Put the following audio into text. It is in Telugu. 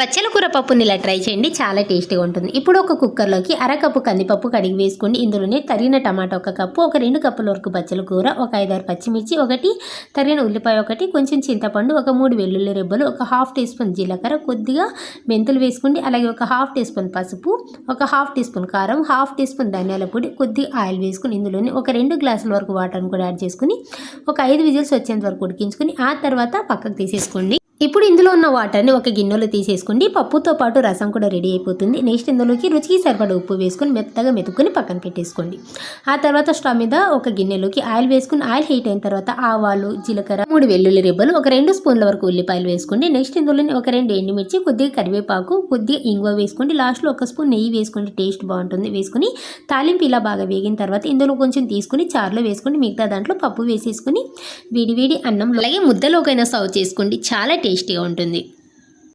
బచ్చల కూర పప్పుని ఇలా ట్రై చేయండి చాలా టేస్టీగా ఉంటుంది. ఇప్పుడు ఒక కుక్కర్లోకి అరకప్పు కందిపప్పు కడిగి వేసుకోండి ఇందులోనే తరిగిన టమాటా ఒక కప్పు ఒక రెండు కప్పుల వరకు బచ్చల కూర ఒక ఐదారు పచ్చిమిర్చి ఒకటి తరిగిన ఉల్లిపాయ ఒకటి కొంచెం చింతపండు ఒక మూడు వెల్లుల్లి రెబ్బలు ఒక హాఫ్ టీ స్పూన్ జీలకర్ర కొద్దిగా మెంతులు వేసుకోండి అలాగే ఒక హాఫ్ టీ స్పూన్ పసుపు ఒక హాఫ్ టీ స్పూన్ కారం హాఫ్ టీ స్పూన్ ధనియాల పొడి కొద్దిగా ఆయిల్ వేసుకుని ఇందులోనే ఒక రెండు గ్లాసుల వరకు వాటర్ని కూడా యాడ్ చేసుకుని ఒక ఐదు విజిల్స్ వచ్చేంత వరకు ఉడికించుకుని ఆ తర్వాత పక్కకు తీసేసుకోండి. ఇప్పుడు ఇందులో ఉన్న వాటర్ని ఒక గిన్నెలో తీసేసుకోండి పప్పుతో పాటు రసం కూడా రెడీ అయిపోతుంది. నెక్స్ట్ ఇందులోకి రుచికి సరిపడ ఉప్పు వేసుకొని మెత్తగా మెతుక్కుని పక్కన పెట్టేసుకోండి. ఆ తర్వాత స్టవ్ మీద ఒక గిన్నెలోకి ఆయిల్ వేసుకుని ఆయిల్ హీట్ అయిన తర్వాత ఆవాలు జీలకర్ర మూడు వెల్లుల్లి రెబ్బలు ఒక రెండు స్పూన్ల వరకు ఉల్లిపాయలు వేసుకోండి. నెక్స్ట్ ఇందులోని ఒక రెండు ఎండుమిర్చి కొద్దిగా కరివేపాకు కొద్దిగా ఇంగువ వేసుకోండి లాస్ట్లో ఒక స్పూన్ నెయ్యి వేసుకోండి టేస్ట్ బాగుంటుంది. వేసుకుని తాలింపు ఇలా బాగా వేగిన తర్వాత ఇందులో కొంచెం తీసుకుని చారులో వేసుకుని మిగతా దాంట్లో పప్పు వేసేసుకుని వేడి వేడి అన్నం అలాగే ముద్దలోకైనా సర్వ్ చేసుకోండి. చాలా టేస్టీగా ఉంటుంది.